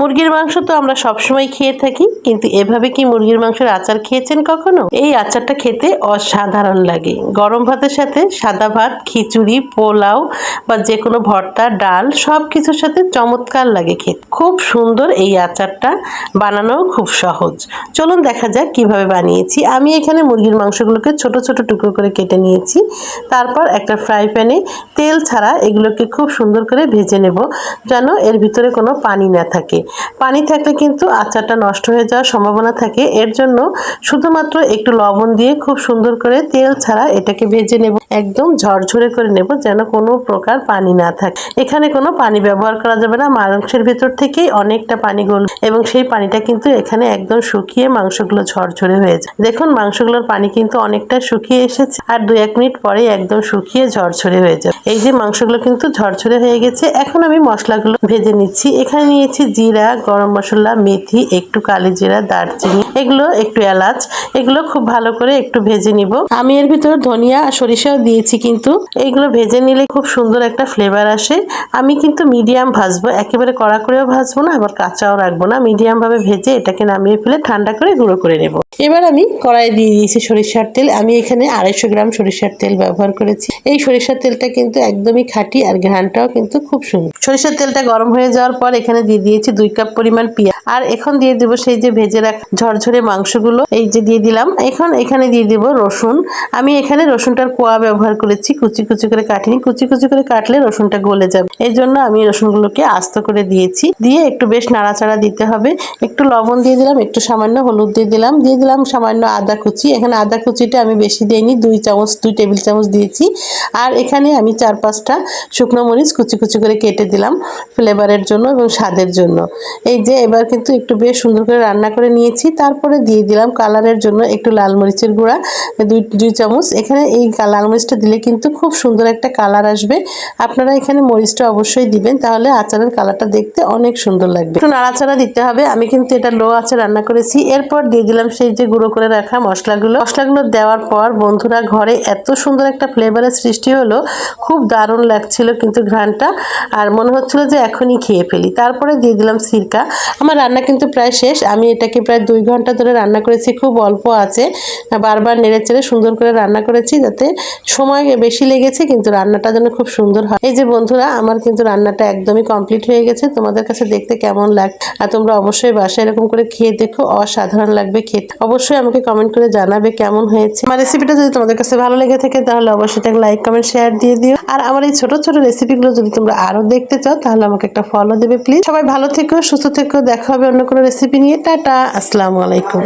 মুরগির মাংস তো আমরা সবসময় খেয়ে থাকি, কিন্তু এভাবে কি মুরগির মাংসের আচার খেয়েছেন কখনো? এই আচারটা খেতে অসাধারণ লাগে। গরম ভাতের সাথে সাদা ভাত, খিচুড়ি, পোলাও বা যে কোনো ভর্তা, ডাল সব কিছুর সাথে চমৎকার লাগে খেতে। খুব সুন্দর এই আচারটা বানানো খুব সহজ। চলুন দেখা যাক কীভাবে বানিয়েছি। আমি এখানে মুরগির মাংসগুলোকে ছোট ছোট টুকরো করে কেটে নিয়েছি। তারপর একটা ফ্রাই প্যানে তেল ছাড়া এগুলোকে খুব সুন্দর করে ভেজে নেব, যেন এর ভিতরে কোনো পানি না থাকে। পানি থাকলে কিন্তু আচারটা নষ্ট হয়ে যাওয়ার সম্ভাবনা থাকে। এর জন্য শুধুমাত্র একটু লবণ দিয়ে খুব সুন্দর করে তেল ছাড়া এটাকে ভেজে নেব। একদম ঝরঝরে করে নেব যেন কোনো প্রকার পানি না থাকে। এখানে কোনো পানি ব্যবহার করা যাবে না। মাংসের ভিতর থেকেই অনেকটা পানি গল এবং সেই পানিটা কিন্তু এখানে একদম শুকিয়ে মাংসগুলো ঝরঝরে হয়ে যায়। দেখুন, মাংসগুলোর পানি কিন্তু অনেকটা শুকিয়ে এসেছে আর দু এক মিনিট পরে একদম শুকিয়ে ঝরঝরে হয়ে যায় এই যে মাংসগুলো কিন্তু ঝরঝরে হয়ে গেছে। এখন আমি মশলাগুলো ভেজে নিচ্ছি। এখানে নিয়েছি জিরা গরম মশলা, মেথি, একটু কালি জিরা, দারচিনি, এগুলো একটু এলাচ, এগুলো খুব ভালো করে একটু ভেজে নিব। আমি এর ভিতর ধনিয়া আর সরিষাও দিয়েছি কিন্তু এইগুলো ভেজে নিলে খুব সুন্দর একটা ফ্লেভার আসে। আমি কিন্তু মিডিয়াম ভাজবো, একেবারে কড়া করেও ভাজবো না, আবার কাঁচাও রাখব না। মিডিয়াম ভাবে ভেজে এটাকে নামিয়ে ফেলে ঠান্ডা করে গুঁড়ো করে নেব। এবার আমি কড়াই দিয়ে দিয়েছি সরিষার তেল। আমি এখানে আড়াইশো গ্রাম সরিষার তেল ব্যবহার করেছি। এই সরিষার তেলটা কিন্তু একদমই খাঁটি আর ঘ্রানটাও কিন্তু খুব সুন্দর। সরিষার তেলটা গরম হয়ে যাওয়ার পর এখানে দিয়ে দিয়েছি দুই কাপ পরিমাণ পেঁয়াজ। আর এখন দিয়ে দেবো সেই যে ভেজে রাখা ঝরঝরে মাংসগুলো। এই যে দিয়ে দিলাম। এখন এখানে দিয়ে দেবো রসুন। আমি এখানে রসুনটার কোয়া ব্যবহার করেছি। কুচি কুচি করে কাটিনি। কুচি কুচি করে কাটলে রসুনটা গলে যাবে। এই জন্য আমি রসুনগুলোকে আস্ত করে দিয়েছি। দিয়ে একটু বেশ নাড়াচাড়া দিতে হবে। একটু লবণ দিয়ে দিলাম। একটু সামান্য হলুদ দিয়ে দিলাম। দিয়ে দিলাম সামান্য আদা কুচি। এখানে আদা কুচিটা আমি বেশি দিইনি। দুই চামচ, দুই টেবিল চামচ দিয়েছি। আর এখানে আমি চার পাঁচটা শুকনো মরিচ কুচি কুচি করে কেটে দিলাম ফ্লেভারের জন্য এবং স্বাদের জন্য। এই যে এবার কিন্তু একটু বেশ সুন্দর করে রান্না করে নিয়েছি। তারপরে দিয়ে দিলাম কালারের জন্য একটু লাল মরিচের গুঁড়া, দুই দুই চামচ। এখানে এই লাল মরিচটা দিলে কিন্তু খুব সুন্দর একটা কালার আসবে। আপনারা এখানে মরিচটা অবশ্যই দিবেন, তাহলে আচারের কালারটা দেখতে অনেক সুন্দর লাগবে। একটু নাড়াচাড়া দিতে হবে, আমি কিন্তু এটা লো আছে রান্না করেছি। এরপর দিয়ে দিলাম সেই যে গুঁড়ো করে রাখা মশলাগুলো। মশলাগুলো দেওয়ার পর বন্ধুরা ঘরে এত সুন্দর একটা ফ্লেভারের সৃষ্টি হলো, খুব দারুণ লাগছিল কিন্তু ঘ্রানটা আর মনে হচ্ছিল যে এখনই খেয়ে ফেলি। তারপরে দিয়ে দিলাম সিরকা আমার রান্না কিন্তু প্রায় শেষ। আমি এটাকে প্রায় দুই ঘণ্টা ধরে রান্না করেছি, খুব অল্প আছে। বারবার নেড়ে চেড়ে সুন্দর করে রান্না করেছি যাতে সময় বেশি লেগেছে, কিন্তু রান্নাটা যেন খুব সুন্দর হয়। এই যে বন্ধুরা, আমার কিন্তু রান্নাটা একদমই কমপ্লিট হয়ে গেছে। তোমাদের কাছে দেখতে কেমন লাগ, আর তোমরা অবশ্যই বাসায় এরকম করে খেয়ে দেখো। অসাধারণ লাগবে খেতে। অবশ্যই আমাকে কমেন্ট করে জানাবে কেমন হয়েছে। আমার রেসিপিটা যদি তোমাদের কাছে ভালো লেগে থাকে, তাহলে অবশ্যই একটা লাইক কমেন্ট শেয়ার দিয়ে দিও। আর আমার এই ছোট ছোট রেসিপিগুলো যদি তোমরা আরও দেখতে চাও, তাহলে আমাকে একটা ফলো দেবে প্লিজ সবাই ভালো থেকো সুস্থ থেকো দেখা হবে অন্য কোনো রেসিপি নিয়ে। টাটা আসসালামু আলাইকুম।